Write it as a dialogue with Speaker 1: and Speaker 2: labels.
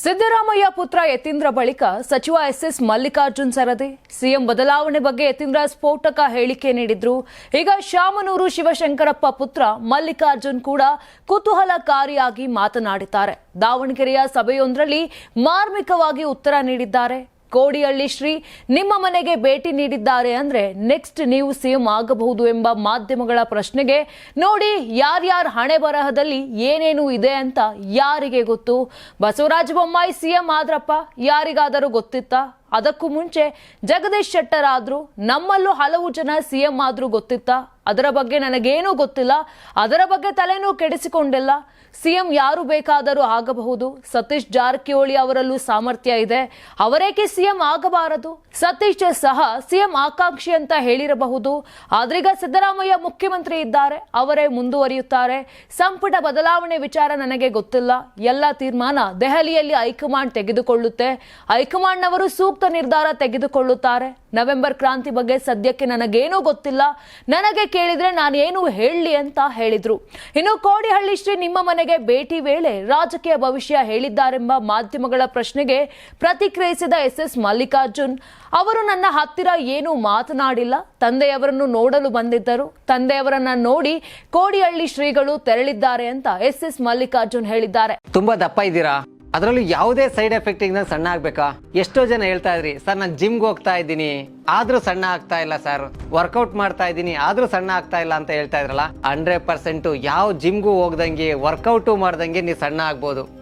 Speaker 1: ಸಿದ್ದರಾಮಯ್ಯ ಪುತ್ರ ಯತೀಂದ್ರ ಬಳಿಕ ಸಚಿವ ಎಸ್ ಎಸ್ ಮಲ್ಲಿಕಾರ್ಜುನ್ ಸರದಿ. ಸಿಎಂ ಬದಲಾವಣೆ ಬಗ್ಗೆ ಯತೀಂದ್ರ ಸ್ಫೋಟಕ ಹೇಳಿಕೆ ನೀಡಿದ್ರು. ಈಗ ಶಾಮನೂರು ಶಿವಶಂಕರಪ್ಪ ಪುತ್ರ ಮಲ್ಲಿಕಾರ್ಜುನ್ ಕೂಡ ಕುತೂಹಲಕಾರಿಯಾಗಿ ಮಾತನಾಡಿದ್ದಾರೆ. ದಾವಣಗೆರೆಯ ಸಭೆಯೊಂದರಲ್ಲಿ ಮಾರ್ಮಿಕವಾಗಿ ಉತ್ತರ ನೀಡಿದ್ದಾರೆ. ಕೋಡಿಹಳ್ಳಿ ಶ್ರೀ ನಿಮ್ಮ ಮನೆಗೆ ಭೇಟಿ ನೀಡಿದ್ದಾರೆ ಅಂದ್ರೆ ನೆಕ್ಸ್ಟ್ ನೀವು ಸಿಎಂ ಆಗಬಹುದು ಎಂಬ ಮಾಧ್ಯಮಗಳ ಪ್ರಶ್ನೆಗೆ ನೋಡಿ ಯಾರ್ಯಾರ ಹಣೆ ಬರಹದಲ್ಲಿ ಏನೇನು ಇದೆ ಅಂತ ಯಾರಿಗೆ ಗೊತ್ತು? ಬಸವರಾಜ ಬೊಮ್ಮಾಯಿ ಸಿಎಂ ಆದ್ರಪ್ಪ ಯಾರಿಗಾದರೂ ಗೊತ್ತಿತ್ತಾ? ಅದಕ್ಕೂ ಮುಂಚೆ ಜಗದೀಶ್ ಶೆಟ್ಟರ್ ಆದರೂ ನಮ್ಮಲ್ಲೂ ಹಲವು ಜನ ಸಿಎಂ ಆದರೂ ಗೊತ್ತಿತ್ತಾ. ಅದರ ಬಗ್ಗೆ ನನಗೇನೂ ಗೊತ್ತಿಲ್ಲ. ಅದರ ಬಗ್ಗೆ ತಲೆನೂ ಕೆಡಿಸಿಕೊಂಡಿಲ್ಲ. ಸಿಎಂ ಯಾರು ಬೇಕಾದರೂ ಆಗಬಹುದು. ಸತೀಶ್ ಜಾರಕಿಹೊಳಿ ಅವರಲ್ಲೂ ಸಾಮರ್ಥ್ಯ ಇದೆ. ಅವರೇಕೆ ಸಿಎಂ ಆಗಬಾರದು? ಸತೀಶ್ ಸಹ ಸಿಎಂ ಆಕಾಂಕ್ಷಿ ಅಂತ ಹೇಳಿರಬಹುದು. ಆದ್ರೀಗ ಸಿದ್ದರಾಮಯ್ಯ ಮುಖ್ಯಮಂತ್ರಿ ಇದ್ದಾರೆ. ಅವರೇ ಮುಂದುವರಿಯುತ್ತಾರೆ. ಸಂಪುಟ ಬದಲಾವಣೆ ವಿಚಾರ ನನಗೆ ಗೊತ್ತಿಲ್ಲ. ಎಲ್ಲ ತೀರ್ಮಾನ ದೆಹಲಿಯಲ್ಲಿ ಹೈಕಮಾಂಡ್ ತೆಗೆದುಕೊಳ್ಳುತ್ತೆ. ಹೈಕಮಾಂಡ್ನವರು ಸೂಕ್ತ ನಿರ್ಧಾರ ತೆಗೆದುಕೊಳ್ಳುತ್ತಾರೆ. ನವೆಂಬರ್ ಕ್ರಾಂತಿ ಬಗ್ಗೆ ಸದ್ಯಕ್ಕೆ ನನಗೇನೂ ಗೊತ್ತಿಲ್ಲ. ನನಗೆ ಕೇಳಿದ್ರೆ ನಾನು ಏನು ಹೇಳಲಿ ಅಂತ ಹೇಳಿದ್ರು. ಇನ್ನು ಕೋಡಿಹಳ್ಳಿ ಶ್ರೀ ನಿಮ್ಮ ಮನೆಗೆ ಭೇಟಿ ವೇಳೆ ರಾಜಕೀಯ ಭವಿಷ್ಯ ಹೇಳಿದ್ದಾರೆಂಬ ಮಾಧ್ಯಮಗಳ ಪ್ರಶ್ನೆಗೆ ಪ್ರತಿಕ್ರಿಯಿಸಿದ ಎಸ್ ಎಸ್ ಮಲ್ಲಿಕಾರ್ಜುನ್ ಅವರು ನನ್ನ ಹತ್ತಿರ ಏನೂ ಮಾತನಾಡಿಲ್ಲ. ತಂದೆಯವರನ್ನು ನೋಡಲು ಬಂದಿದ್ದರು. ತಂದೆಯವರನ್ನ ನೋಡಿ ಕೋಡಿಹಳ್ಳಿ ಶ್ರೀಗಳು ತೆರಳಿದ್ದಾರೆ ಅಂತ ಎಸ್ ಎಸ್ ಮಲ್ಲಿಕಾರ್ಜುನ್ ಹೇಳಿದ್ದಾರೆ.
Speaker 2: ತುಂಬಾ ದಪ್ಪ ಇದ್ದೀರಾ? ಅದರಲ್ಲೂ ಯಾವುದೇ ಸೈಡ್ ಎಫೆಕ್ಟ್ ಇಂದ ಸಣ್ಣ ಆಗ್ಬೇಕಾ? ಎಷ್ಟೋ ಜನ ಹೇಳ್ತಾ ಇದ್ರಿ, ಸರ್, ನಾನು ಜಿಮ್ಗೆ ಹೋಗ್ತಾ ಇದ್ದೀನಿ. ಆದ್ರೂ ಸಣ್ಣ ಆಗ್ತಾ ಇಲ್ಲ, ಸರ್. ವರ್ಕೌಟ್ ಮಾಡ್ತಾ ಇದ್ದೀನಿ, ಆದ್ರೂ ಸಣ್ಣ ಆಗ್ತಾ ಇಲ್ಲ ಅಂತ ಹೇಳ್ತಾ ಇದ್ರಲ್ಲ? ಹಂಡ್ರೆಡ್ ಪರ್ಸೆಂಟ್ ಯಾವ ಜಿಮ್ಗೂ ಹೋಗ್ದಂಗೆ ವರ್ಕೌಟು ಮಾಡ್ದಂಗೆ ನೀವು ಸಣ್ಣ ಆಗ್ಬೋದು.